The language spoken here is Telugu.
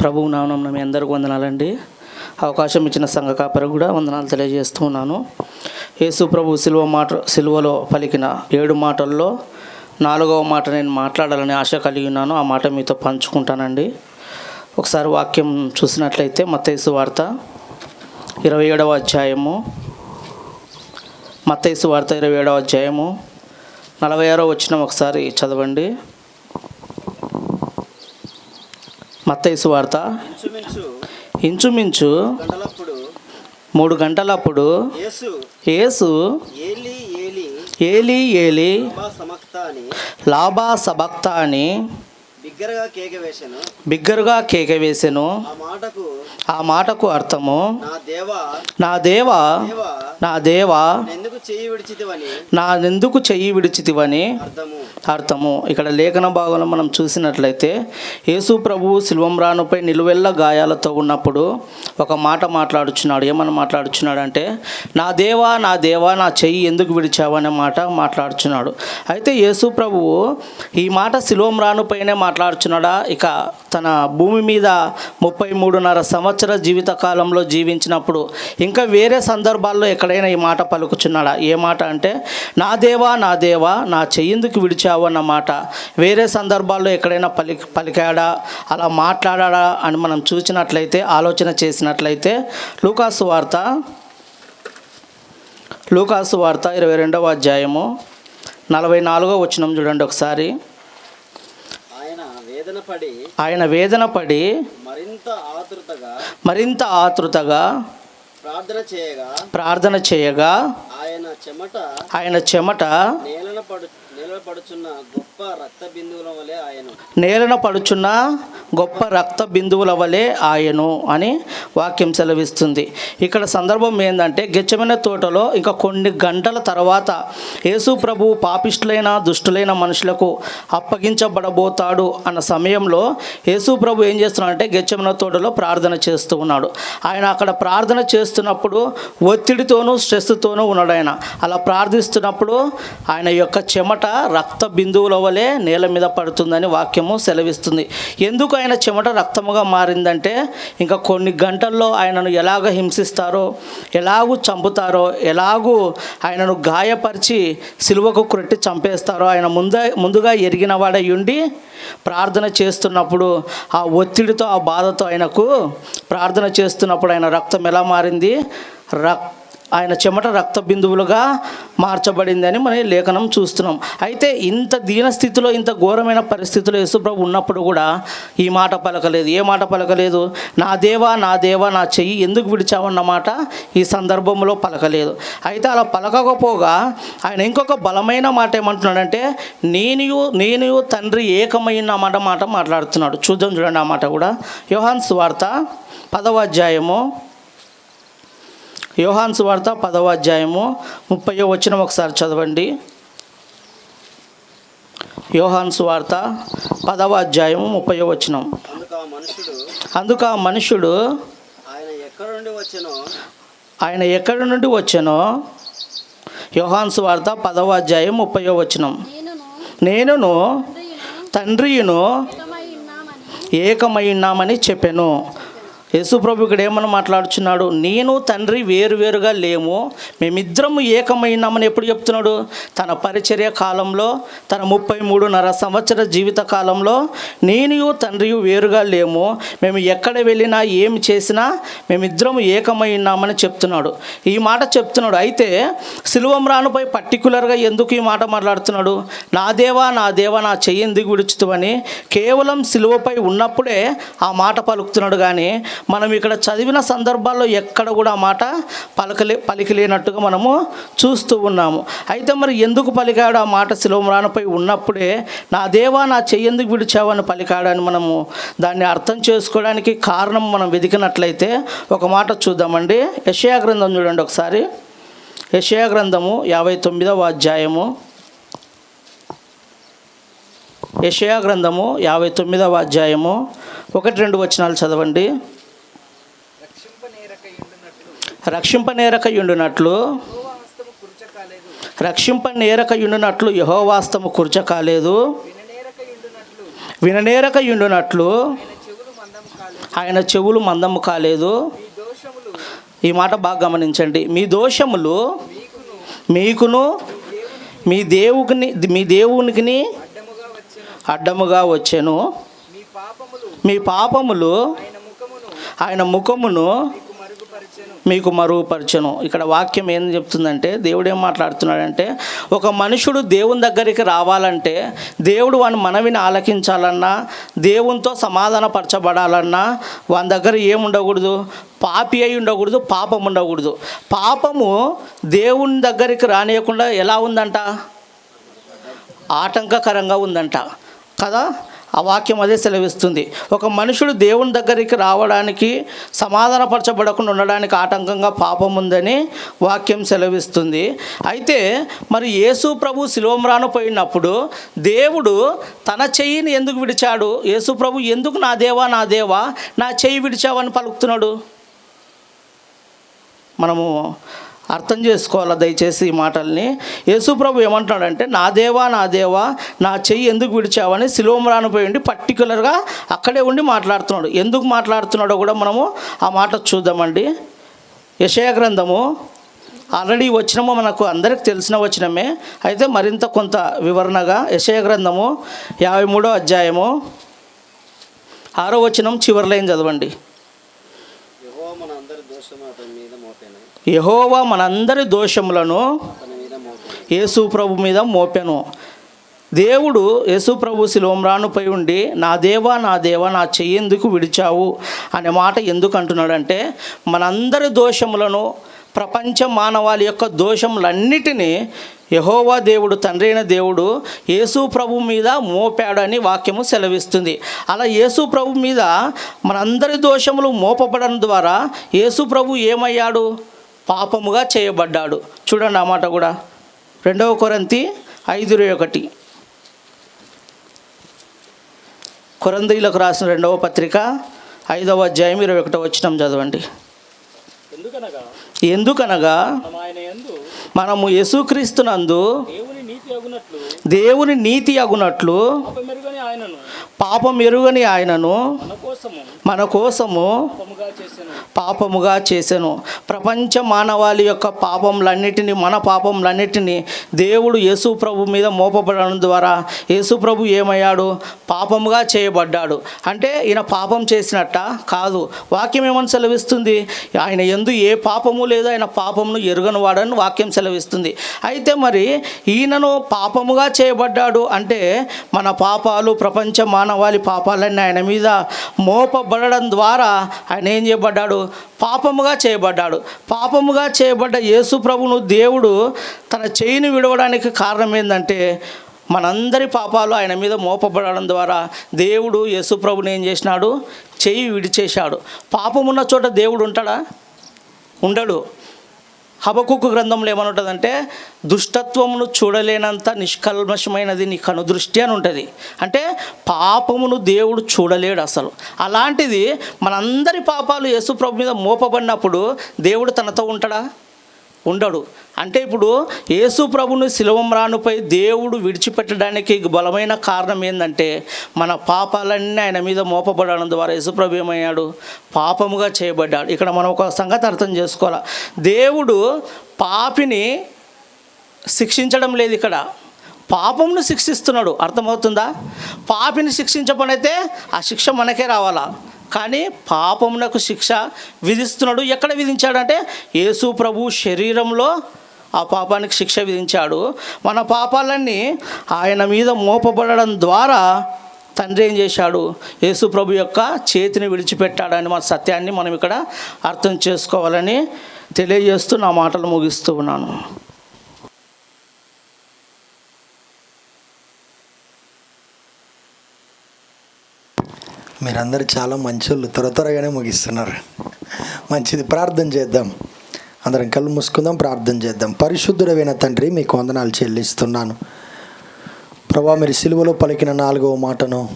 ప్రభువు నామం మీ అందరికీ వందనాలండి. అవకాశం ఇచ్చిన సంఘ కాపరి కూడా వందనాలు తెలియజేస్తూ ఉన్నాను. యేసు ప్రభు సిలువ మాట సిలువలో పలికిన ఏడు మాటల్లో నాలుగవ మాట నేను మాట్లాడాలని ఆశ కలిగి ఉన్నాను. ఆ మాట మీతో పంచుకుంటానండి. ఒకసారి వాక్యం చూసినట్లయితే మత్తైసు వార్త ఇరవై ఏడవ అధ్యాయము. మత్తైసు వార్త ఇరవై ఏడవ అధ్యాయము. నలభై ఆరో వచ్చిన ఒకసారి చదవండి. మత్తైసు వార్త. ఇంచుమించు మూడు గంటలప్పుడు యేసు యేసు ఏలి ఏలి లాభా సబక్త అని బిగ్గరగా కేక వేసెను. ఆ మాటకు ఆ మాటకు అర్థము నా దేవా నా దేవా నా దేవా ఎందుకు చేయి విడిచితివని నా ఎందుకు చెయ్యి విడిచితివని అర్థము. ఇక్కడ లేఖన భాగంలో మనం చూసినట్లయితే యేసు ప్రభువు శిల్వంరానుపై నిలువెల్ల గాయాలతో ఉన్నప్పుడు ఒక మాట మాట్లాడుచున్నాడు. ఏమని మాట్లాడుచున్నాడు అంటే నా దేవా నా దేవా నా చెయ్యి ఎందుకు విడిచావు అనే మాట మాట్లాడుచున్నాడు. అయితే యేసు ప్రభువు ఈ మాట శిల్వంరానుపైనే మాట్లాడుచున్నాడా? ఇక తన భూమి మీద ముప్పై మూడున్నర సంవత్సర జీవిత కాలంలో జీవించినప్పుడు ఇంకా వేరే సందర్భాల్లో ఎక్కడైనా ఈ మాట పలుకుచున్నాడా? ఏ మాట అంటే నా దేవా నా దేవా నా చెయ్యందుకు విడిచావు అన్న మాట. వేరే సందర్భాల్లో ఎక్కడైనా పలి పలికాడా? అలా మాట్లాడా అని మనం చూసినట్లయితే ఆలోచన చేసినట్లయితే లూకాసు వార్త లూకాసు వార్త ఇరవై రెండవ అధ్యాయము నలభై నాలుగో వచనం చూడండి ఒకసారి. ఆయన వేదన పడి మరింత ఆతృతగా మరింత ఆతృతగా ప్రార్థన చేయగా ప్రార్థన చేయగా ఆయన చెమట ఆయన చెమట నేలన పడు పడుచున్న గొప్ప రక్త బిందువుల వలె ఆయన. నేలన పడుచున్న గొప్ప రక్త బిందువుల వలె ఆయను అని వాక్యం సెలవిస్తుంది. ఇక్కడ సందర్భం ఏంటంటే గెచ్చమైన తోటలో ఇంకా కొన్ని గంటల తర్వాత యేసు ప్రభు పాపిష్టులైన దుష్టులైన మనుషులకు అప్పగించబడబోతాడు అన్న సమయంలో యేసు ప్రభు ఏం చేస్తున్నాడంటే గెచ్చమైన తోటలో ప్రార్థన చేస్తూ ఉన్నాడు. ఆయన అక్కడ ప్రార్థన చేస్తున్నప్పుడు ఒత్తిడితోనూ స్ట్రెస్తోనూ ఉన్నాడు ఆయన. అలా ప్రార్థిస్తున్నప్పుడు ఆయన యొక్క చెమట రక్త బిందువుల వలె నేల మీద పడుతుందని వాక్యము సెలవిస్తుంది. ఎందుకు ఆయన చెమట రక్తముగా మారిందంటే ఇంకా కొన్ని గంటల్లో ఆయనను ఎలాగ హింసిస్తారో ఎలాగూ చంపుతారో ఎలాగూ ఆయనను గాయపరిచి సిలువకు కొట్టి చంపేస్తారో ఆయన ముందే ముందుగా ఎరిగిన వాడై ఉండి ప్రార్థన చేస్తున్నప్పుడు ఆ ఒత్తిడితో ఆ బాధతో ఆయనకు ప్రార్థన చేస్తున్నప్పుడు ఆయన రక్తం ఎలా మారింది? రక్ ఆయన చెమట రక్త బిందువులుగా మార్చబడిందని మనం లేఖనం చూస్తున్నాం. అయితే ఇంత దీన స్థితిలో ఇంత ఘోరమైన పరిస్థితిలో యేసుప్రభు ఉన్నప్పుడు కూడా ఈ మాట పలకలేదు. ఏ మాట పలకలేదు? నా దేవా నా దేవా నా చెయ్యి ఎందుకు విడిచావన్నమాట ఈ సందర్భంలో పలకలేదు. అయితే అలా పలకకపోగా ఆయన ఇంకొక బలమైన మాట ఏమంటున్నాడంటే నేను నేను తండ్రి ఏకమైన మాట మాట మాట్లాడుతున్నాడు. చూద్దాం చూడండి ఆ మాట కూడా. యోహాన్స్ వార్త పదవ అధ్యాయము యోహాన్ సువార్త పదవ అధ్యాయము ముప్పయో వచ్చిన ఒకసారి చదవండి. యోహాన్ సువార్త పదవ అధ్యాయము ముప్పయో వచనం. అందుకు ఆ మనుషుడు అందుకు ఆ మనుషుడు ఆయన ఎక్కడ నుండి వచ్చెనో ఆయన ఎక్కడి నుండి వచ్చానో యోహాన్ సువార్త పదవ అధ్యాయం ముప్పయో వచనం. నేనును నేనును తండ్రియును ఏకమై ఉన్నామని చెప్పాను. యేసుప్రభు ఇక్కడ ఏమని మాట్లాడుచున్నాడు? నేను తండ్రి వేరువేరుగా లేము. మేమిద్దరము ఏకమైనామని ఎప్పుడు చెప్తున్నాడు? తన పరిచర్య కాలంలో తన ముప్పై మూడున్నర సంవత్సర జీవిత కాలంలో నేను తండ్రియు వేరుగా లేము. మేము ఎక్కడ వెళ్ళినా ఏమి చేసినా మేమిద్దరము ఏకమై ఉన్నామని చెప్తున్నాడు. ఈ మాట చెప్తున్నాడు. అయితే సిలువమ్రానుపై రానుపై పర్టికులర్గా ఎందుకు ఈ మాట మాట్లాడుతున్నాడు? నా దేవా నా దేవా నా చెయ్యి ఎందుకు విడుచుతువని కేవలం శిలువపై ఉన్నప్పుడే ఆ మాట పలుకుతున్నాడు. కానీ మనం ఇక్కడ చదివిన సందర్భాల్లో ఎక్కడ కూడా మాట పలకలే పలికిలేనట్టుగా మనము చూస్తూ ఉన్నాము. అయితే మరి ఎందుకు పలికాడు ఆ మాట శిలువరానపై ఉన్నప్పుడే నా దేవా నా చెయ్యెందుకు విడిచావని పలికాడని మనము దాన్ని అర్థం చేసుకోవడానికి కారణం మనం వెతికినట్లయితే ఒక మాట చూద్దామండి. యషయా గ్రంథం చూడండి ఒకసారి. యషయా గ్రంథము యాభై తొమ్మిదవ అధ్యాయము. యషయా గ్రంథము యాభై తొమ్మిదవ అధ్యాయము. ఒకటి రెండు వచనాలు చదవండి. రక్షింపనేరకయుండునట్లు రక్షింపనేరకయుండునట్లు యహోవాస్తము కుర్చ కాలేదు విననేరకయుండునట్లు ఆయన చెవులు మందము కాలేదు. ఈ మాట బాగా గమనించండి. మీ దోషములు మీకును మీ దేవుని మీ దేవునికి అడ్డముగా వచ్చెను. మీ పాపములు ఆయన ముఖమును మీకు మరుగుపరచను. ఇక్కడ వాక్యం ఏం చెప్తుందంటే దేవుడు ఏం మాట్లాడుతున్నాడంటే ఒక మనుషుడు దేవుని దగ్గరికి రావాలంటే దేవుడు వాని మనవిని ఆలకించాలన్నా దేవునితో సమాధానపరచబడాలన్నా వాని దగ్గర ఏముండకూడదు పాపి అయి ఉండకూడదు పాపం ఉండకూడదు. పాపము దేవుని దగ్గరికి రానియకుండా ఎలా ఉందంట? ఆటంకకరంగా ఉందంట. కదా? ఆ వాక్యం అదే సెలవిస్తుంది. ఒక మనుషుడు దేవుని దగ్గరికి రావడానికి సమాధానపరచబడకుండా ఉండడానికి ఆటంకంగా పాపం ఉందని వాక్యం సెలవిస్తుంది. అయితే మరి యేసు ప్రభు శిలోమ్రాను పోయినప్పుడు దేవుడు తన చెయ్యిని ఎందుకు విడిచాడు? యేసు ప్రభు ఎందుకు నా దేవా నా దేవా నా చెయ్యి విడిచావని పలుకుతున్నాడు? మనము అర్థం చేసుకోవాలా దయచేసి ఈ మాటల్ని? యేసుప్రభు ఏమంటున్నాడంటే నా దేవా నా దేవా నా చెయ్యి ఎందుకు విడిచావని శిలోమరాను పోయి ఉండి పర్టికులర్గా అక్కడే ఉండి మాట్లాడుతున్నాడు. ఎందుకు మాట్లాడుతున్నాడో కూడా మనము ఆ మాట చూద్దామండి. యశయ గ్రంథము ఆల్రెడీ వచ్చినమో మనకు అందరికి తెలిసిన వచ్చినమే అయితే మరింత కొంత వివరణగా యశయ గ్రంథము యాభై మూడో అధ్యాయము ఆరో వచనం చివరి లైన్ చదవండి? మన అందరి యహోవా మనందరి దోషములను మీద యేసు ప్రభు మీద మోపెను. దేవుడు యేసు ప్రభు శిలోమ్రానుపై ఉండి నా దేవా నా దేవా నా చెయ్యేందుకు విడిచావు? అనే మాట ఎందుకు అంటున్నాడంటే మనందరి దోషములను ప్రపంచ మానవాళి యొక్క దోషములన్నిటినీ యహోవా దేవుడు తండ్రి అయిన దేవుడు యేసు ప్రభు మీద మోపాడని వాక్యము సెలవిస్తుంది. అలా యేసు ప్రభు మీద మనందరి దోషములు మోపబడడం ద్వారా యేసు ప్రభు ఏమయ్యాడు? పాపముగా చేయబడ్డాడు. చూడండి ఆ మాట కూడా. రెండవ కొరంతి ఐదు ఒకటి. కొరందీలకు రాసిన రెండవ పత్రిక ఐదవ అధ్యాయం ఇరవై ఒకటో వచ్చినం చదవండి. ఎందుకనగా? మనము యేసుక్రీస్తునందు దేవుని నీతి అగునట్లు పాపం ఎరుగని ఆయనను మన కోసము పాపముగా చేసెను ప్రపంచ మానవాళి యొక్క పాపములన్నిటినీ మన పాపములన్నిటినీ దేవుడు యేసు ప్రభు మీద మోపబడడం ద్వారా యేసు ప్రభు ఏమయ్యాడు? పాపముగా చేయబడ్డాడు. అంటే ఈయన పాపం చేసినట్ట కాదు. వాక్యం ఏమని సెలవిస్తుంది? ఆయన ఎందు ఏ పాపము లేదు ఆయన పాపమును ఎరుగని వాడని వాక్యం సెలవిస్తుంది. అయితే మరి ఈయనను పాపముగా చేయబడ్డాడు అంటే మన పాపాలు ప్రపంచ మానవాళి పాపాలన్నీ ఆయన మీద మోపబడడం ద్వారా ఆయన ఏం చేయబడ్డాడు? పాపముగా చేయబడ్డాడు. పాపముగా చేయబడ్డ యేసు ప్రభును దేవుడు తన చేయిని విడవడానికి కారణం ఏంటంటే మనందరి పాపాలు ఆయన మీద మోపబడడం ద్వారా దేవుడు యేసు ప్రభుని ఏం చేసినాడు? చేయి విడిచేశాడు. పాపమున్న చోట దేవుడు ఉంటాడా? ఉండడు. హబకుక్కు గ్రంథంలో ఏమనుంటుందంటే దుష్టత్వమును చూడలేనంత నిష్కల్మషమైనది నీ కనుదృష్టి అని ఉంటుంది. అంటే పాపమును దేవుడు చూడలేడు అసలు. అలాంటిది మనందరి పాపాలు యేసుప్రభు మీద మోపబడినప్పుడు దేవుడు తనతో ఉంటాడా? ఉండడు. అంటే ఇప్పుడు యేసు ప్రభుని శిలవమ్రానుపై దేవుడు విడిచిపెట్టడానికి బలమైన కారణం ఏంటంటే మన పాపాలన్నీ ఆయన మీద మోపబడడం ద్వారా యేసుప్రభు ఏమయ్యాడు? పాపముగా చేయబడ్డాడు. ఇక్కడ మనం ఒక సంగతి అర్థం చేసుకోవాలి? దేవుడు పాపిని శిక్షించడం లేదు ఇక్కడ. పాపంను శిక్షిస్తున్నాడు. అర్థమవుతుందా? పాపిని శిక్షించబడితే ఆ శిక్ష మనకే రావాలా? కానీ పాపమునకు శిక్ష విధిస్తున్నాడు. ఎక్కడ విధించాడంటే యేసు ప్రభు శరీరంలో ఆ పాపానికి శిక్ష విధించాడు. మన పాపాలన్నీ ఆయన మీద మోపబడడం ద్వారా తండ్రి ఏం చేశాడు? యేసు ప్రభు యొక్క చేతిని విడిచిపెట్టాడని మన సత్యాన్ని మనం ఇక్కడ అర్థం చేసుకోవాలని తెలియజేస్తూ నా మాటలు ముగిస్తూ ఉన్నాను. మీరందరూ చాలా మంచోళ్ళు త్వర త్వరగానే ముగిస్తున్నారు. మంచిది ప్రార్థన చేద్దాం. అందరం కళ్ళు మూసుకుందాం ప్రార్థన చేద్దాం. పరిశుద్ధుడమైన తండ్రి మీకు వందనాలు చెల్లిస్తున్నాను. ప్రభా మీరు సిలువలో పలికిన నాలుగవ మాటను